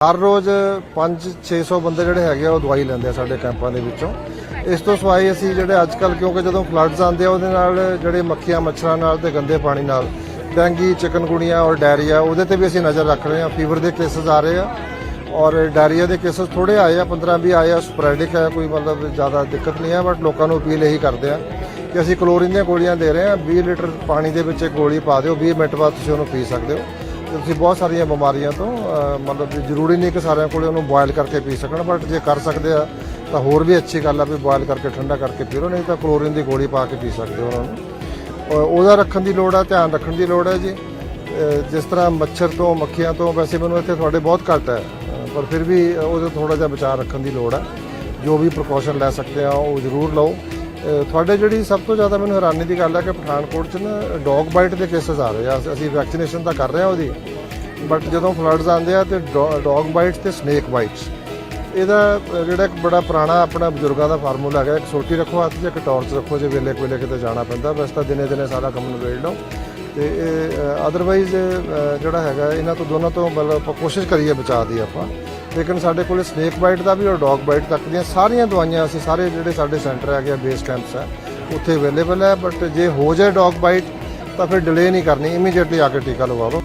ਹਰ ਰੋਜ਼ 5-600 ਬੰਦੇ ਜਿਹੜੇ ਹੈਗੇ ਆ, ਉਹ ਦਵਾਈ ਲੈਂਦੇ ਆ ਸਾਡੇ ਕੈਂਪਾਂ ਦੇ ਵਿੱਚੋਂ। ਇਸ ਤੋਂ ਸਿਵਾਏ ਅਸੀਂ ਜਿਹੜੇ ਅੱਜ ਕੱਲ ਕਿਉਂਕਿ ਜਦੋਂ ਫਲੱਡਸ ਆਉਂਦੇ ਆ, ਉਹਦੇ ਨਾਲ ਜਿਹੜੇ ਮੱਖੀਆਂ, ਮੱਛਰਾਂ ਨਾਲ ਤੇ ਗੰਦੇ ਪਾਣੀ ਨਾਲ, ਡੈਂਗੀ, ਚਿਕਨਗੁਣੀਆ ਔਰ ਡਾਇਰੀਆ, ਉਹਦੇ ਤੇ ਵੀ ਅਸੀਂ ਨਜ਼ਰ ਰੱਖ ਰਹੇ ਹਾਂ ਫੀਵਰ ਦੇ ਕੇਸਸ ਆ ਰਹੇ ਆ ਔਰ ਡਾਇਰੀਆ ਦੇ ਕੇਸਸ ਥੋੜੇ ਆਏ ਆ 15 20 ਆਏ ਆ, ਸਪਰੈਡਿਕ ਹੈ, ਕੋਈ ਮਤਲਬ ਜ਼ਿਆਦਾ ਦਿੱਕਤ ਨਹੀਂ ਹੈ ਬਟ ਲੋਕਾਂ ਨੂੰ ਅਪੀਲ ਇਹੀ ਕਰਦੇ ਆ ਕਿ ਅਸੀਂ ਕਲੋਰੀਨ ਦੀਆਂ ਗੋਲੀਆਂ ਦੇ ਰਹੇ ਹਾਂ 20 ਲੀਟਰ ਪਾਣੀ ਦੇ ਵਿੱਚ ਇੱਕ ਗੋਲੀ ਪਾ ਦਿਓ 20 ਮਿੰਟ ਬਾਅਦ ਤੁਸੀਂ ਉਹਨੂੰ ਪੀ ਸਕਦੇ ਹੋ। ਤੁਸੀਂ ਬਹੁਤ ਸਾਰੀਆਂ ਬਿਮਾਰੀਆਂ ਤੋਂ ਅਹ, ਮਤਲਬ ਵੀ ਜ਼ਰੂਰੀ ਨਹੀਂ ਕਿ ਸਾਰਿਆਂ ਕੋਲੇ ਉਹਨੂੰ ਬੋਇਲ ਕਰਕੇ ਪੀ ਸਕਣ ਬਟ ਜੇ ਕਰ ਸਕਦੇ ਆ ਤਾਂ ਹੋਰ ਵੀ ਅੱਛੀ ਗੱਲ ਆ ਵੀ ਬੋਇਲ ਕਰਕੇ ਠੰਡਾ ਕਰਕੇ ਪੀਓ ਨਹੀਂ ਤਾਂ ਕਲੋਰੀਨ ਦੀ ਗੋਲੀ ਪਾ ਕੇ ਪੀ ਸਕਦੇ ਹੋ ਉਹਨਾਂ ਨੂੰ। ਔਰ ਉਹਦਾ ਰੱਖਣ ਦੀ ਲੋੜ ਆ ਧਿਆਨ ਰੱਖਣ ਦੀ ਲੋੜ ਹੈ ਜੀ। ਅਹ, ਜਿਸ ਤਰ੍ਹਾਂ ਮੱਛਰ ਤੋਂ ਮੱਖੀਆਂ ਤੋਂ ਵੈਸੇ ਮੈਨੂੰ ਇੱਥੇ ਤੁਹਾਡੇ ਬਹੁਤ ਘੱਟ ਹੈ ਅਹ, ਪਰ ਫਿਰ ਵੀ ਉਹਦੇ ਥੋੜਾ ਜਿਹਾ ਬਚਾਅ ਰੱਖਣ ਦੀ ਲੋੜ ਹੈ ਜੋ ਵੀ ਪ੍ਰੀਕਾਸ਼ਨ ਲੈ ਸਕਦੇ ਆ ਉਹ ਜ਼ਰੂਰ ਲਓ। ਅਹ, ਤੁਹਾਡੇ ਜਿਹੜੀ ਸਭ ਤੋਂ ਜ਼ਿਆਦਾ ਮੈਨੂੰ ਹੈਰਾਨੀ ਦੀ ਗੱਲ ਹੈ ਕਿ ਪਠਾਨਕੋਟ 'ਚ ਨਾ ਡੌਗ ਬਾਈਟ ਦੇ ਕੇਸਸ ਆ ਰਹੇ ਆ। ਅਸੀਂ ਵੈਕਸੀਨੇਸ਼ਨ ਤਾਂ ਕਰ ਰਹੇ ਆ ਉਹਦੀ। ਬਟ ਜਦੋਂ ਫਲੱਡਸ ਆਉਂਦੇ ਆ ਤੇ ਡੌਗ ਬਾਈਟਸ ਤੇ ਸਨੇਕ ਬਾਈਟਸ। ਇਹਦਾ ਜਿਹੜਾ ਇੱਕ ਬੜਾ ਪੁਰਾਣਾ ਆਪਣਾ ਬਜ਼ੁਰਗਾਂ ਦਾ ਫਾਰਮੂਲਾ ਹੈਗਾ, ਇੱਕ ਸੋਟੀ ਰੱਖੋ ਹੱਥ 'ਚ, ਇੱਕ ਟਾਰਚ ਰੱਖੋ ਜੇ ਵੇਲੇ ਕੋਲੇ ਕਿਤੇ ਜਾਣਾ ਪੈਂਦਾ ਵੈਸੇ ਤਾਂ ਦਿਨੇ ਦਿਨੇ ਸਾਰਾ ਕੰਮ ਨਿਬੇੜ ਲਓ। ਤੇ ਇਹ ਅਦਰਵਾਈਜ਼ ਜਿਹੜਾ ਹੈਗਾ, ਇਹਨਾਂ ਤੋਂ ਦੋਨਾਂ ਤੋਂ ਮਤਲਬ ਆਪਾਂ ਕੋਸ਼ਿਸ਼ ਕਰੀਏ ਬਚਾ ਦੀ ਆਪਾਂ। ਲੇਕਿਨ ਸਾਡੇ ਕੋਲੇ ਸਨੇਕ ਬਾਈਟ ਦਾ ਵੀ ਔਰ ਡੌਗ ਬਾਈਟ ਤੱਕ ਦੀਆਂ ਸਾਰੀਆਂ ਦਵਾਈਆਂ ਅਸੀਂ ਸਾਰੇ ਜਿਹੜੇ ਸਾਡੇ ਸੈਂਟਰ ਹੈਗੇ ਆ, ਬੇਸ ਕੈਂਪਸ ਹੈ ਉੱਥੇ ਅਵੇਲੇਬਲ ਹੈ ਬਟ ਜੇ ਹੋ ਜਾਏ ਡੌਗ ਬਾਈਟ, ਤਾਂ ਫਿਰ ਡਿਲੇ ਨਹੀਂ ਕਰਨੀ ਇਮੀਡੀਏਟਲੀ ਆ ਕੇ ਟੀਕਾ ਲਗਵਾ ਲਓ।